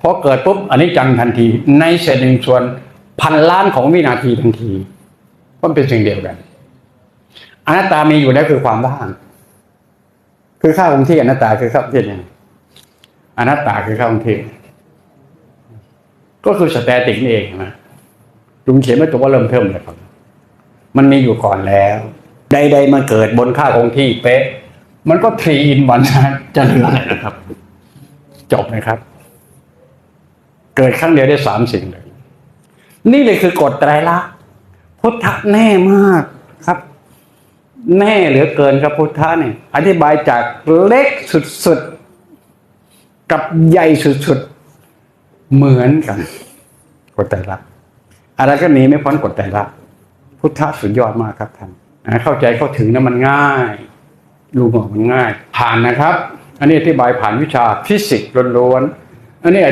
พอเกิดปุ๊บอันนี้จังทันที ในเศษหนึ่งส่วนพันล้านของวินาทีทันทีมันเป็นสิ่งเดียวกันอนัตตามีอยู่แล้วคือความว่าง คือค่าคงที่อนัตตาคือค่าคงที่ยังอนัตตาคือค่าคงที่ก็คือสแตติกนี่เองนะลุงเขียนไม่ตัวว่าเริ่มเทิมเลยครับ มันมีอยู่ก่อนแล้ว ใด ๆ มันเกิดบนค่าคงที่เป๊ะ มันก็ทรีอินวันนะจะเหลืออะไรนะครับ จบนะครับ เกิดครั้งเดียวได้สามสิ่งเลย นี่เลยคือกฎไตรลักษณ์พุทธะแน่มากครับ แน่เหลือเกินครับพุทธะเนี่ยอธิบายจากเล็กสุดๆ กับใหญ่สุดๆ เหมือนกัน กฎไตรลักษณ์อะไรก็หนีไม่พ้นกฎไตรลักษณ์พุทธะสุดยอดมากครับท่านเข้าใจเข้าถึงนะมันง่ายรู้บอกมันง่าย ผ่านนะครับ อันนี้อธิบายผ่านวิชาฟิสิกส์ล้วนๆอันนี้